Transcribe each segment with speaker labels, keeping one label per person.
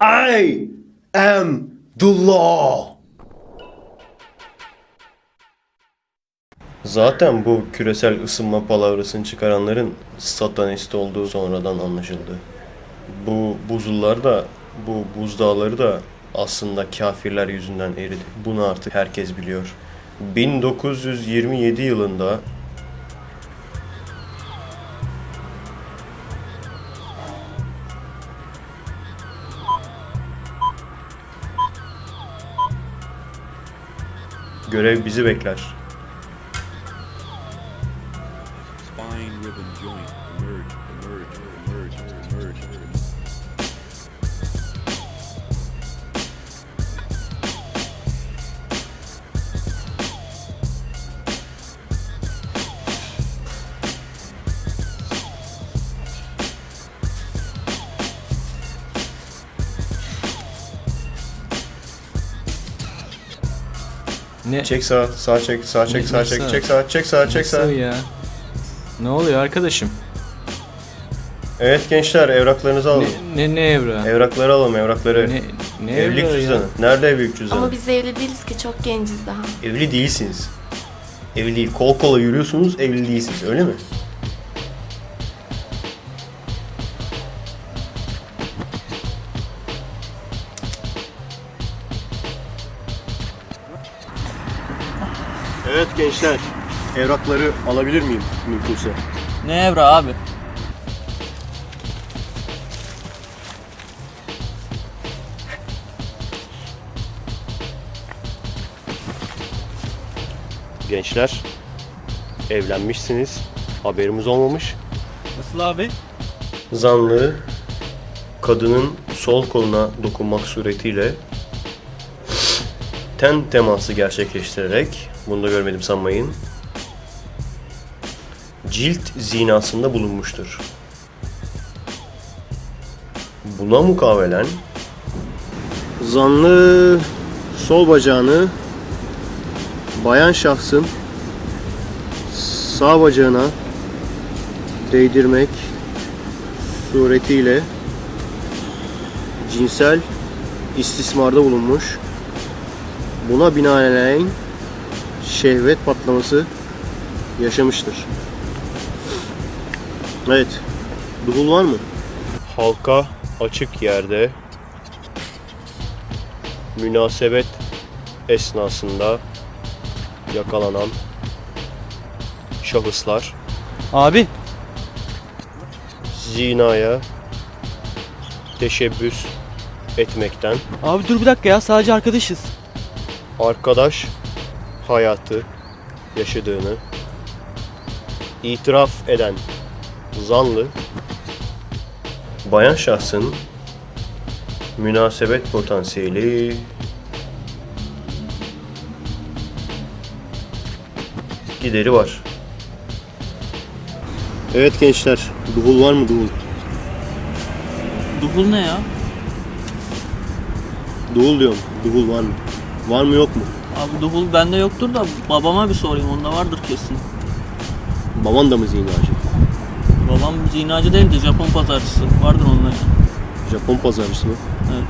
Speaker 1: I am the law. Zaten bu küresel ısınma palavrasını çıkaranların satanist olduğu sonradan anlaşıldı. Bu buzullar da, bu buzdağları da aslında kafirler yüzünden eridi. Bunu artık herkes biliyor. 1927 yılında görev bizi bekler.
Speaker 2: Spine ribbon joint emerge, emerge, emerge, emerge.
Speaker 3: Ne?
Speaker 1: Çek sağ, sağ çek, sağ çek,
Speaker 3: Ne-
Speaker 1: sağ
Speaker 3: ne
Speaker 1: çek,
Speaker 3: sağ?
Speaker 1: çek sağ, çek sağ, çek sağ.
Speaker 3: Nasıl ya? Ne oluyor arkadaşım?
Speaker 1: Evet gençler evraklarınızı alın.
Speaker 3: Ne ne, ne evra?
Speaker 1: Evrakları alalım evrakları.
Speaker 3: Ne ne
Speaker 1: Evlilik
Speaker 3: evra ya?
Speaker 1: cüzdanı. Nerede evlilik cüzdanı?
Speaker 4: Ama biz evli değiliz ki çok genciz daha.
Speaker 1: Evli değilsiniz. Evli değil. Kol kola yürüyorsunuz, evli değilsiniz. Öyle mi? Evet gençler. Evrakları alabilir miyim mümkünse?
Speaker 5: Ne evra abi?
Speaker 1: Gençler, evlenmişsiniz. Haberimiz olmamış.
Speaker 5: Nasıl abi?
Speaker 1: Zanlı kadının sol koluna dokunmak suretiyle ten teması gerçekleştirerek bunu da görmedim sanmayın cilt zinasında bulunmuştur. Buna mukavelen zanlı sol bacağını bayan şahsın sağ bacağına değdirmek suretiyle cinsel istismarda bulunmuş. Buna binaenaleyh şehvet patlaması yaşamıştır. Evet. Duhul var mı? Halka açık yerde münasebet esnasında yakalanan şahıslar
Speaker 5: Abi
Speaker 1: zinaya teşebbüs etmekten
Speaker 5: Abi dur bir dakika ya sadece arkadaşız.
Speaker 1: Arkadaş hayatı yaşadığını itiraf eden zanlı bayan şahsın münasebet potansiyeli gideri var. Evet gençler, duhul var mı duhul?
Speaker 5: Duhul ne ya?
Speaker 1: Duhul diyorum, duhul var mı? Var mı yok mu?
Speaker 5: Abi duhul bende yoktur da babama bir sorayım onda vardır kesin.
Speaker 1: Baban da mı zinacı?
Speaker 5: Babam zinacı değil de Japon pazarcısı. Vardır onlar.
Speaker 1: Japon pazarcısı mı?
Speaker 5: Evet.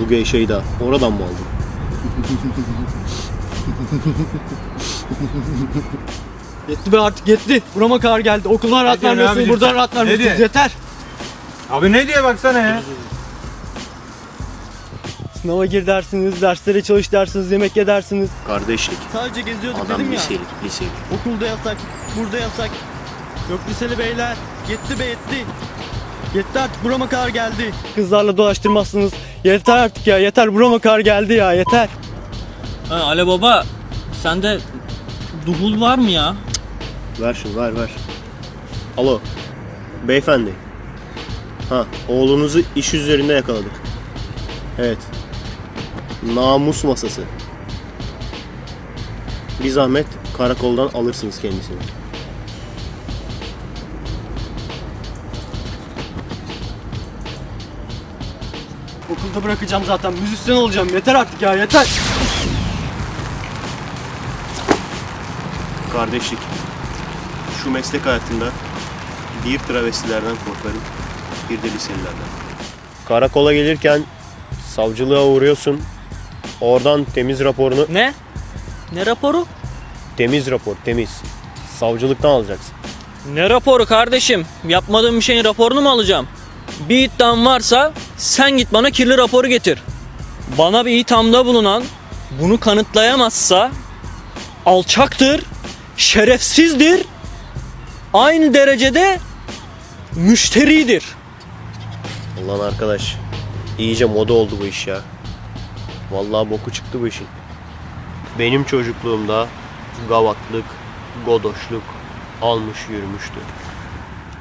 Speaker 1: Bu gay şey daha. Oradan mı aldın?
Speaker 6: Yetti be artık yetti. Burama kadar geldi. Okuldan rahat
Speaker 7: diyorsun
Speaker 6: buradan rahat
Speaker 7: Ne?
Speaker 6: Yeter.
Speaker 7: Abi ne diye baksana ya.
Speaker 6: Sınava gir dersiniz, derslere çalış dersiniz, yemek ye dersiniz.
Speaker 1: Kardeşlik.
Speaker 6: Sadece geziyorduk
Speaker 1: Adam
Speaker 6: dedim ya.
Speaker 1: liseli, liseli.
Speaker 6: Okulda yasak, burada yasak. Yok liseli beyler. Yetti be yetti. Yetti artık burama kadar geldi. Kızlarla dolaştırmazsınız. Yeter artık ya yeter burama kadar geldi ya yeter.
Speaker 5: Ha, Ale baba sende duhul var mı ya?
Speaker 1: Ver şunu, ver ver. Alo. Beyefendi. Ha, oğlunuzu iş üzerinde yakaladık. Evet. Namus masası. Bir zahmet karakoldan alırsınız kendisini.
Speaker 6: Okulda bırakacağım zaten. Müzisyen olacağım. Yeter artık ya yeter.
Speaker 1: Kardeşlik. Şu meslek hayatında bir travestilerden korkarım, bir de liselilerden. Karakola gelirken savcılığa uğruyorsun. Oradan temiz raporunu,
Speaker 5: Ne? Ne raporu?
Speaker 1: temiz rapor, temiz. Savcılıktan alacaksın.
Speaker 5: Ne raporu kardeşim? Yapmadığım bir şeyin raporunu mu alacağım? Bir iddiam varsa sen git bana kirli raporu getir. Bana bir ithamda bulunan bunu kanıtlayamazsa alçaktır, şerefsizdir, aynı derecede müşteridir.
Speaker 1: Ulan arkadaş, iyice moda oldu bu iş ya. Vallahi boku çıktı bu işin. Benim çocukluğumda gavatlık, godoşluk almış yürümüştü.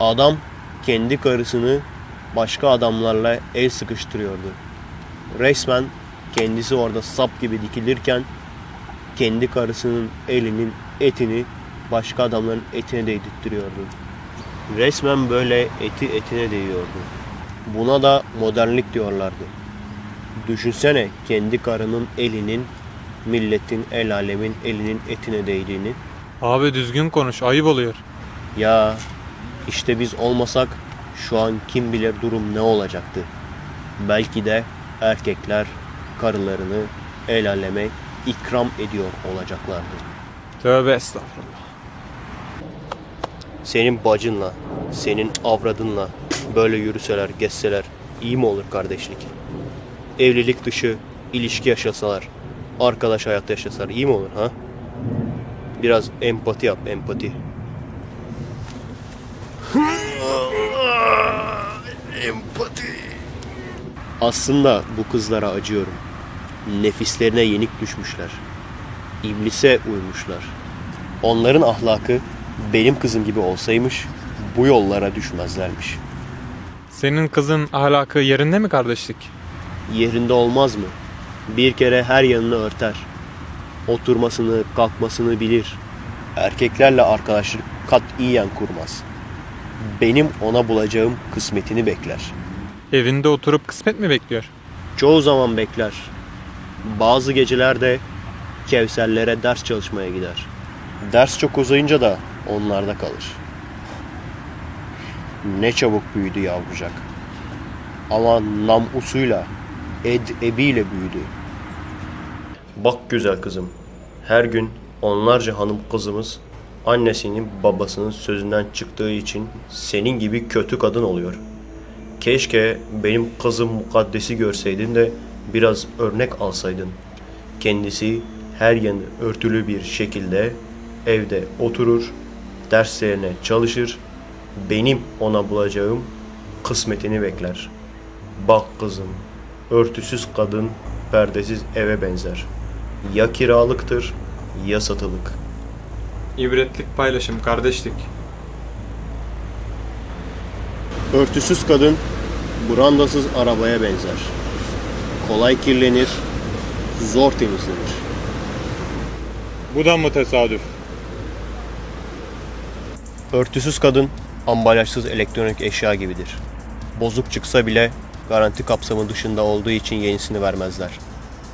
Speaker 1: Adam kendi karısını başka adamlarla el sıkıştırıyordu. Resmen kendisi orada sap gibi dikilirken kendi karısının elinin etini başka adamların etine değdirtiyordu. Resmen böyle eti etine değiyordu. Buna da modernlik diyorlardı. Düşünsene kendi karının elinin milletin el alemin elinin etine değdiğini.
Speaker 7: Abi düzgün konuş ayıp oluyor.
Speaker 1: Ya işte biz olmasak şu an kim bilir durum ne olacaktı. Belki de erkekler karılarını el aleme ikram ediyor olacaklardı.
Speaker 7: Tövbe estağfurullah.
Speaker 1: Senin bacınla, senin avradınla böyle yürüseler, geçseler iyi mi olur kardeşlik? Evlilik dışı ilişki yaşasalar, arkadaş hayat yaşasalar iyi mi olur ha? Biraz empati yap, empati. empati. Aslında bu kızlara acıyorum. Nefislerine yenik düşmüşler. İblise uymuşlar. Onların ahlakı benim kızım gibi olsaymış bu yollara düşmezlermiş.
Speaker 7: Senin kızın ahlakı yerinde mi kardeşlik?
Speaker 1: Yerinde olmaz mı? Bir kere her yanını örter. Oturmasını, kalkmasını bilir. Erkeklerle arkadaşlık katiyen kurmaz. Benim ona bulacağım kısmetini bekler.
Speaker 7: Evinde oturup kısmet mi bekliyor?
Speaker 1: Çoğu zaman bekler. Bazı gecelerde Kevserlere ders çalışmaya gider. Ders çok uzayınca da onlarda kalır. Ne çabuk büyüdü yavrucak. Ama nam usuyla, ed ebiyle büyüdü. Bak güzel kızım. Her gün onlarca hanım kızımız annesinin babasının sözünden çıktığı için senin gibi kötü kadın oluyor. Keşke benim kızım mukaddesi görseydin de biraz örnek alsaydın. Kendisi her yanı örtülü bir şekilde evde oturur, derslerine çalışır, benim ona bulacağım kısmetini bekler. Bak kızım, örtüsüz kadın perdesiz eve benzer. Ya kiralıktır ya satılık.
Speaker 7: İbretlik paylaşım kardeşlik.
Speaker 1: Örtüsüz kadın brandasız arabaya benzer. Kolay kirlenir, zor temizlenir.
Speaker 7: Bu da mı tesadüf?
Speaker 1: Örtüsüz kadın ambalajsız elektronik eşya gibidir. Bozuk çıksa bile garanti kapsamı dışında olduğu için yenisini vermezler.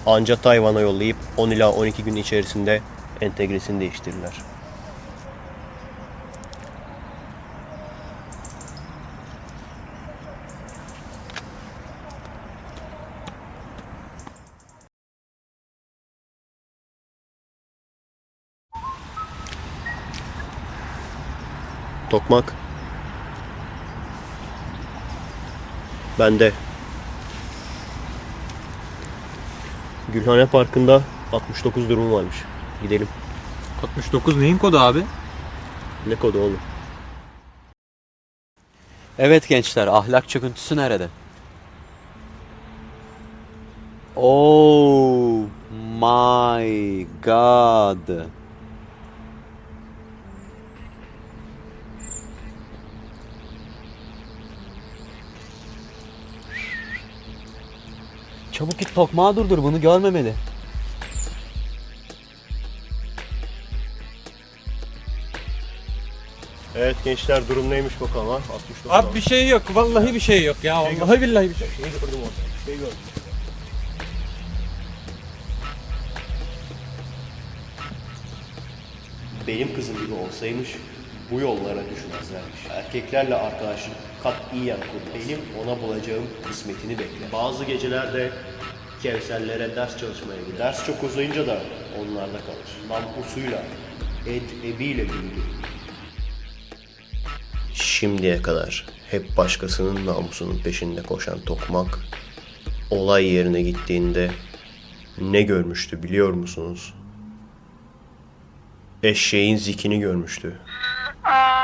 Speaker 1: Anca Tayvan'a yollayıp 10 ila 12 gün içerisinde entegresini değiştirirler. Tokmak. Bende. Gülhane Parkı'nda 69 durum varmış. Gidelim.
Speaker 7: 69 neyin kodu abi?
Speaker 1: Ne kodu oğlum?
Speaker 8: Evet gençler, ahlak çöküntüsü nerede? Oh my god. Çabuk git tokmağı durdur, bunu görmemeli.
Speaker 1: Evet gençler durum neymiş bakalım ha? 69
Speaker 7: Abi bir şey yok. Vallahi bir şey yok ya. Vallahi billahi bir şey.
Speaker 1: şey gördüm orada. Şey gördüm. Benim kızım gibi olsaymış bu yollara düşmezlermiş. Erkeklerle arkadaşlık Katiyen kur. Benim ona bulacağım kısmetini bekle. Bazı gecelerde Kevserlere ders çalışmaya gider. Ders çok uzayınca da onlarda kalır. Nampusuyla, ed ebiyle büyüdü. Şimdiye kadar hep başkasının namusunun peşinde koşan Tokmak, olay yerine gittiğinde ne görmüştü biliyor musunuz? Eşeğin zikini görmüştü. Uh...